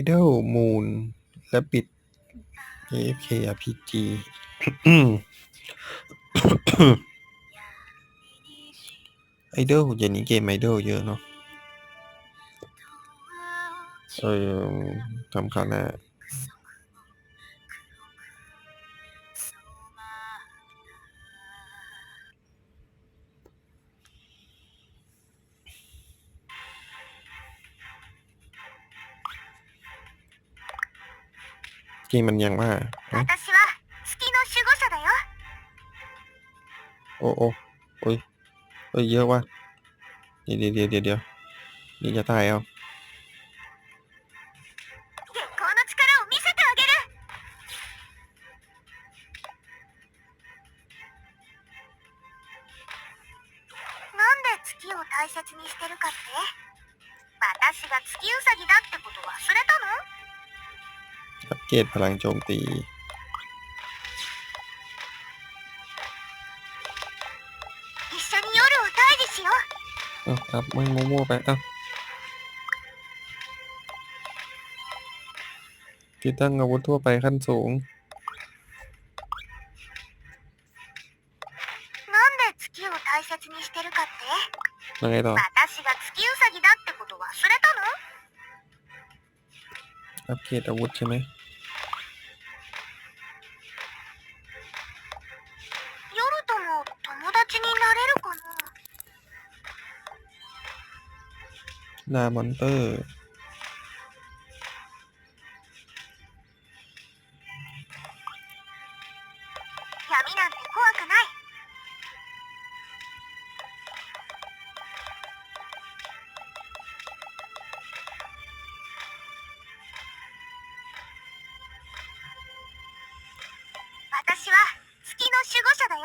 Idol Moon และปิด AFK RPG ไอดอลเดี๋ยวนี้เกมไอดอลเยอะเนาะเออทำข่าวหน้า กมมันยังว่าเอ้า 私は月の守護者だよ โอ้โอ้โอ้ยเอ้ยเยอะว่ะเดี๋ยวเดี๋ยวเดี๋ยวเดี๋ยวนี่จะตายเอา 月光の力を見せてあげるなんで月を大切にしてるかって私が月ウサギだってこと忘れたの ตพลังโจมตีเอาครับมึงโมโมไปเอาติดตั้งอาวุธทั่วไปขั้นสูงยังไงต่ออัปเกรดอาวุธใช่ไหม ลามอนเตอร์ 闇なんて怖くない 私は月の守護者だよ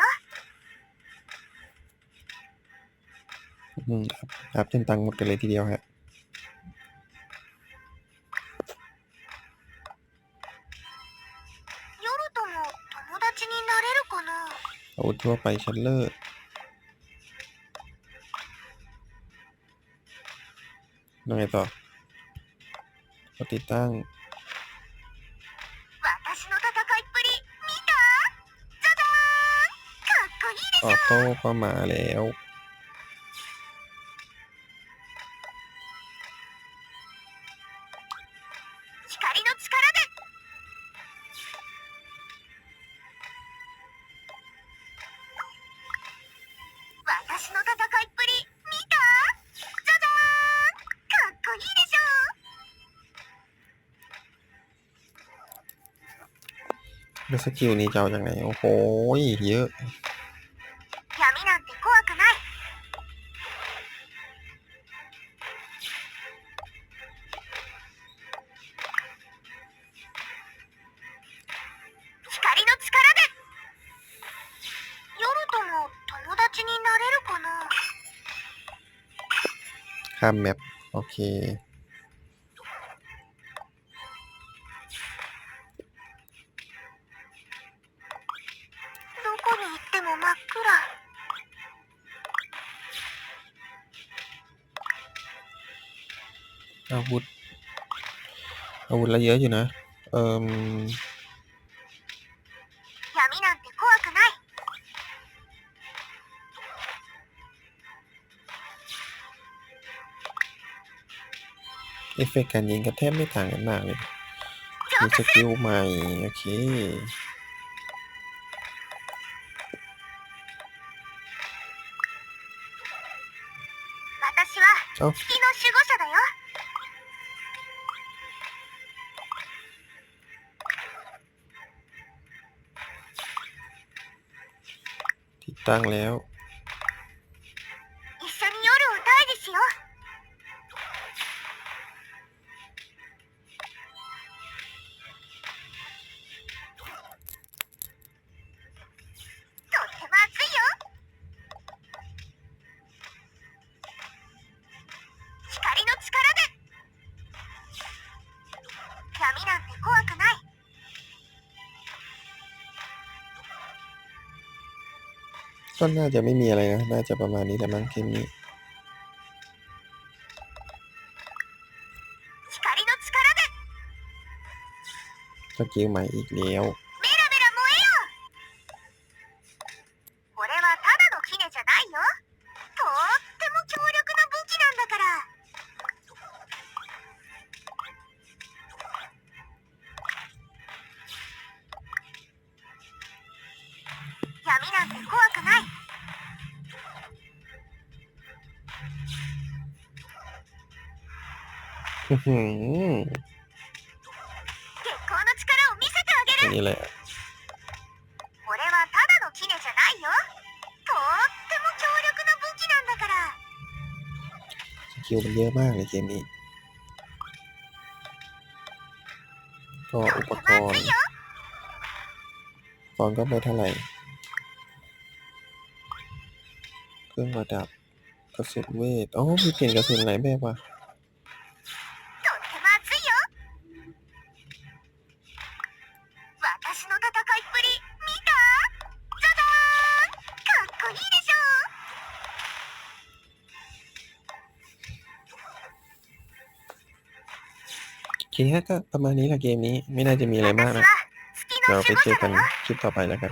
อืมครับครับจนตังค์หมดกันเลยทีเดียวฮะ อาวุธทั่วไปชันเลอร์ยังไงต่อก็ติดตั้งออโต้เข้ามาแล้ว แล้วสกิลนี้จะเอาจากไหน โอ้โหเยอะ 闇なんて怖くない 光の力で夜とも友達になれるかな ข้ามแมปโอเค อาวุธ อาวุธอะไรเยอะอยู่นะ เอ่อเอฟเฟกการยิงกับแทบไม่ต่างกันมากเลย มีสกิลใหม่ โอเคเอ้า ติดตั้งแล้ว ก็น่าจะไม่มีอะไรนะ น่าจะประมาณนี้แหละมั้งเกมนี้ก็เกี่ยวใหม่อีกแล้ว อื้อหือ 月光の力を見せてあげる อันนี้แหละ これはただのキネじゃないよとっても強力な武器なんだから สกิลมันเยอะมากเลยเกมนี้ ก็ と อุ っ ป て ก も ร 熱 ณ์ いよ ฟอนก็ไม่เท่าไหร่ เครื่องประดับ กระสุนเวท อ๋อ มีเปลี่ยนกระสุนหลายแบบว่ะ ีนี้ก็ประมาณนี้แหละเกมนี้ไม่น่าจะมีอะไรมากนะเราไปเจอกันคลิปต่อไปแล้วกัน